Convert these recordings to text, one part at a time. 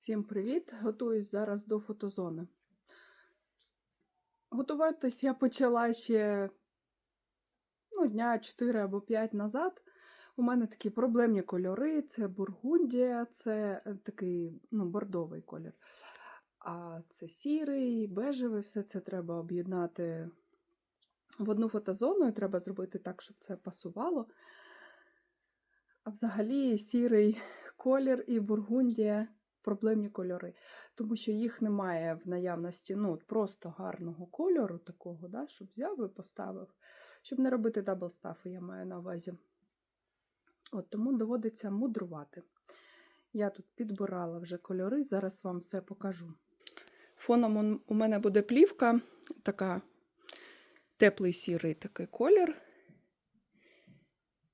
Всім привіт! Готуюсь зараз до фотозони. Готуватись я почала ще ну, дня 4 або 5 назад. У мене такі проблемні кольори: це бургундія, це е, такий ну, бордовий колір. А це сірий, бежевий, все це треба об'єднати в одну фотозону, і треба зробити так, щоб це пасувало. А взагалі сірий колір і бургундія проблемні кольори, тому що їх немає в наявності ну, просто гарного кольору, такого, да, щоб взяв і поставив, щоб не робити даблстафи, я маю на увазі. От Тому доводиться мудрувати. Я тут підбирала вже кольори, зараз вам все покажу. Фоном у мене буде плівка, така теплий сірий такий колір.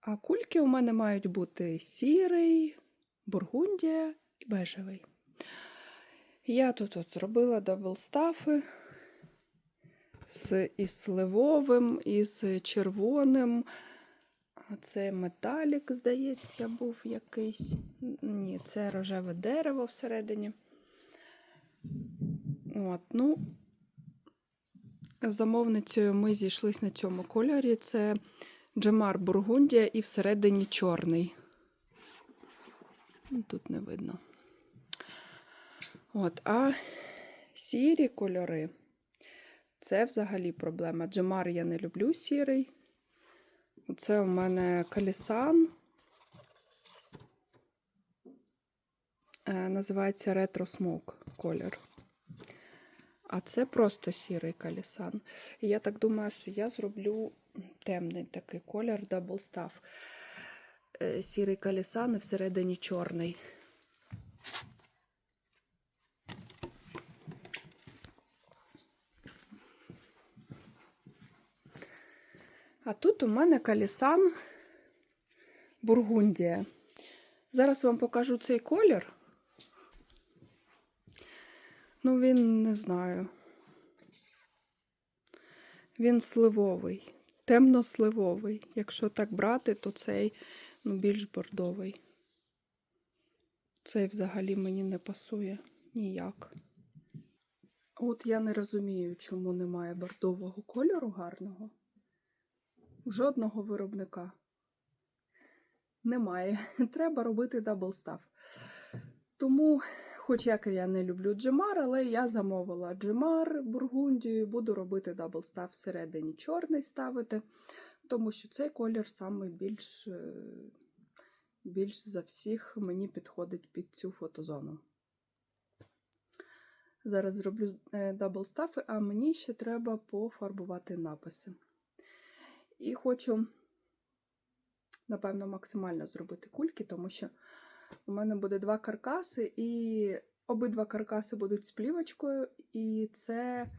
А кульки у мене мають бути сірий, бургундія бежевий. Я тут от робила даблстафи з сливовим, із червоним. А це металік, здається, був якийсь. Ні, це рожеве дерево всередині. От, ну, Замовницею ми зійшлись на цьому кольорі. Це Джемар Бургундія і всередині чорний. Тут не видно. От, а сірі кольори це взагалі проблема. Джемар я не люблю сірий. Це у мене калісан. Е, Називається Retro Smoke колір. А це просто сірий калісан. І я так думаю, що я зроблю темний такий колір Double Staff. Е, Сірий калісан і всередині чорний. А тут у мене калісан Бургундія. Зараз вам покажу цей колір. Ну, він не знаю. Він сливовий, темно-сливовий. Якщо так брати, то цей ну, більш бордовий. Цей взагалі мені не пасує ніяк. От я не розумію, чому немає бордового кольору гарного. Жодного виробника. Немає. Треба робити даблстав. Тому, хоч як я не люблю джемар, але я замовила джемар бургундію, буду робити даблстав всередині чорний ставити, тому що цей колір саме більш, е, більш за всіх мені підходить під цю фотозону. Зараз зроблю е, даблстафи, а мені ще треба пофарбувати написи. І хочу, напевно, максимально зробити кульки, тому що у мене буде два каркаси, і обидва каркаси будуть з плівочкою, і це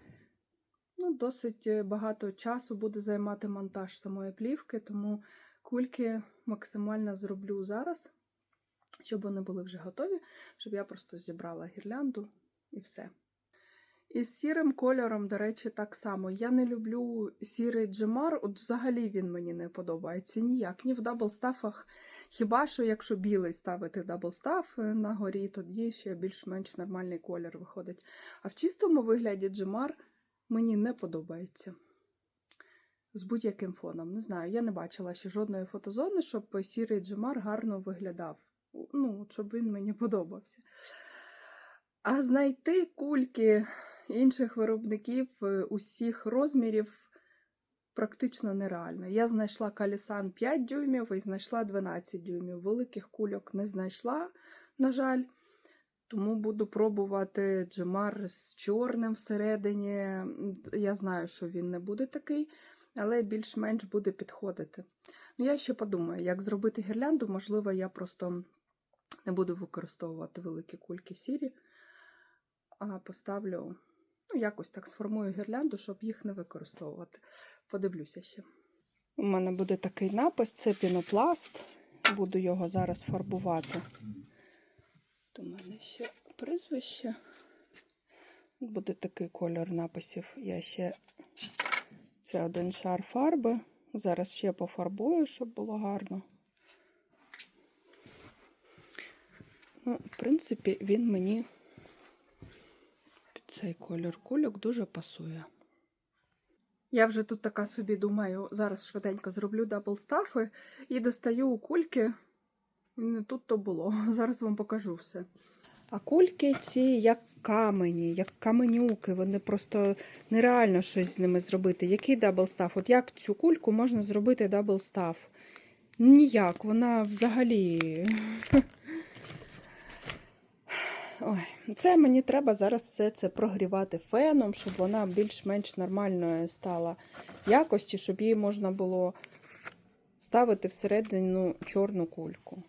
ну, досить багато часу буде займати монтаж самої плівки, тому кульки максимально зроблю зараз, щоб вони були вже готові, щоб я просто зібрала гірлянду і все. І з сірим кольором, до речі, так само. Я не люблю сірий джемар, от взагалі він мені не подобається ніяк. Ні в даблстафах. Хіба що, якщо білий ставити даблстаф на горі, тоді ще більш-менш нормальний колір виходить. А в чистому вигляді джемар мені не подобається. З будь-яким фоном. Не знаю, я не бачила ще жодної фотозони, щоб сірий джемар гарно виглядав. Ну, щоб він мені подобався. А знайти кульки інших виробників е, усіх розмірів практично нереально. Я знайшла калісан 5 дюймів і знайшла 12 дюймів. Великих кульок не знайшла, на жаль. Тому буду пробувати джемар з чорним всередині. Я знаю, що він не буде такий, але більш-менш буде підходити. Ну, я ще подумаю, як зробити гірлянду, можливо, я просто не буду використовувати великі кульки сірі, а поставлю, ну, якось так сформую гірлянду, щоб їх не використовувати. Подивлюся ще. У мене буде такий напис: це пінопласт. Буду його зараз фарбувати. У мене ще прізвище. Буде такий кольор написів. Я ще це один шар фарби. Зараз ще пофарбую, щоб було гарно. Ну, в принципі, він мені цей кольор кульок дуже пасує. Я вже тут така собі думаю, зараз швиденько зроблю даблстафи і достаю у кульки. Не тут то було. Зараз вам покажу все. А кульки ці як камені, як каменюки, вони просто нереально щось з ними зробити. Який даблстаф? От як цю кульку можна зробити даблстаф? Ніяк, вона взагалі. Ой, це мені треба зараз все це прогрівати феном, щоб вона більш-менш нормальною стала якості, щоб її можна було ставити всередину чорну кульку.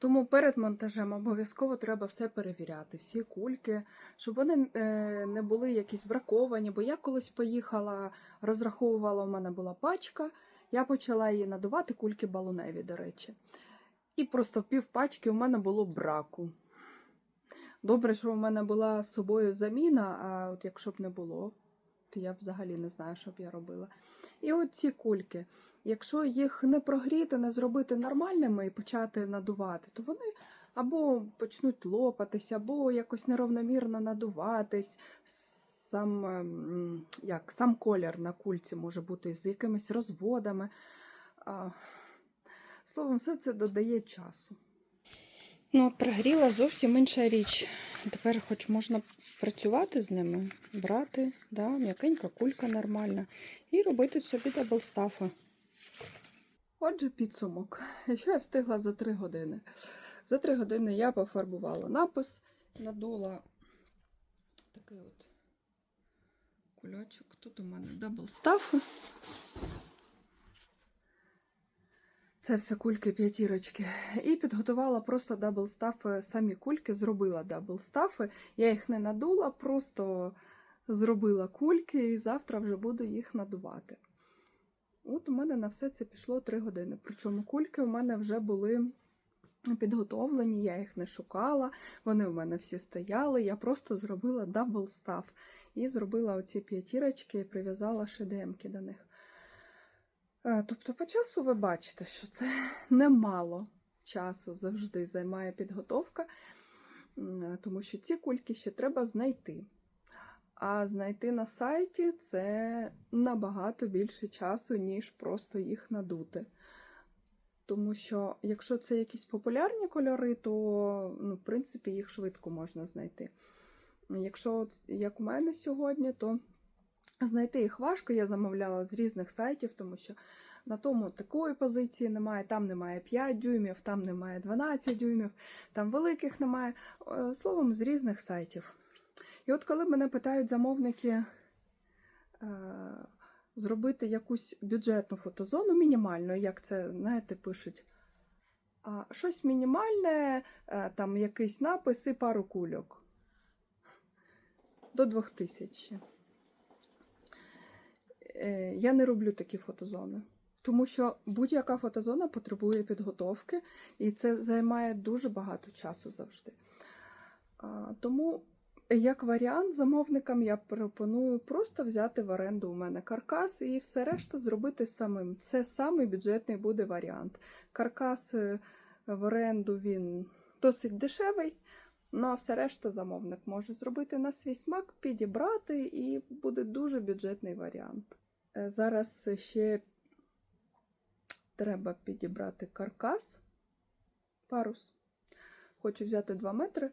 Тому перед монтажем обов'язково треба все перевіряти, всі кульки, щоб вони е, не були якісь браковані. Бо я колись поїхала, розраховувала, у мене була пачка, я почала її надувати, кульки балуневі, до речі. І просто пів пачки у мене було браку. Добре, що у мене була з собою заміна, а от якщо б не було, я взагалі не знаю, що б я робила. І от ці кульки. Якщо їх не прогріти, не зробити нормальними і почати надувати, то вони або почнуть лопатися, або якось неравномірно надуватись. Сам, ем, як, сам колір на кульці може бути з якимись розводами. Словом, все це додає часу. Ну, прогріла зовсім інша річ. Тепер хоч можна працювати з ними, брати, да, м'якенька кулька нормальна, і робити собі даблстафи. Отже, підсумок. Що я встигла за 3 години? За 3 години я пофарбувала напис, надула такий от кульочок. Тут у мене даблстафи. Це все кульки п'ятірочки. І підготувала просто даблстафи, самі кульки, зробила даблстафи. Я їх не надула, просто зробила кульки і завтра вже буду їх надувати. От у мене на все це пішло 3 години. Причому кульки у мене вже були підготовлені, я їх не шукала, вони у мене всі стояли. Я просто зробила даблстаф. І зробила оці п'ятірочки і прив'язала шедемки до них. Е, Тобто, по часу ви бачите, що це немало часу завжди займає підготовка, тому що ці кульки ще треба знайти. А знайти на сайті це набагато більше часу, ніж просто їх надути. Тому що, якщо це якісь популярні кольори, то, ну, в принципі, їх швидко можна знайти. Якщо, як у мене сьогодні, то знайти їх важко. Я замовляла з різних сайтів, тому що на тому такої позиції немає, там немає 5 дюймів, там немає 12 дюймів, там великих немає. Е, Словом, з різних сайтів. І от коли мене питають замовники е, зробити якусь бюджетну фотозону, мінімальну, як це, знаєте, пишуть, а, щось мінімальне, е, там якийсь напис і пару кульок. До 2000. Е, Я не роблю такі фотозони. Тому що будь-яка фотозона потребує підготовки, і це займає дуже багато часу завжди. Тому, як варіант, замовникам я пропоную просто взяти в оренду у мене каркас і все решта зробити самим. Це самий бюджетний буде варіант. Каркас е, в оренду він досить дешевий, ну а все решта замовник може зробити на свій смак, підібрати, і буде дуже бюджетний варіант. Е, Зараз ще треба підібрати каркас, парус. Хочу взяти 2 метри.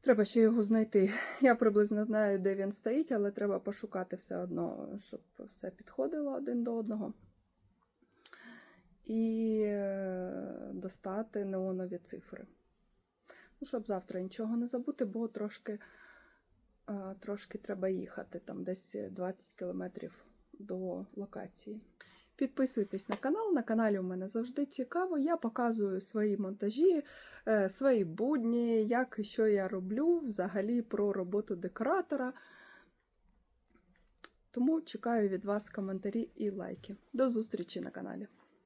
Треба ще його знайти. Я приблизно знаю, де він стоїть, але треба пошукати все одно, щоб все підходило один до одного. І е, достати неонові цифри. Ну, щоб завтра нічого не забути, бо трошки, трошки треба їхати, там десь 20 кілометрів до локації. Підписуйтесь на канал. На каналі у мене завжди цікаво. Я показую свої монтажі, е, свої будні, як і що я роблю взагалі про роботу декоратора. Тому чекаю від вас коментарі і лайки. До зустрічі на каналі.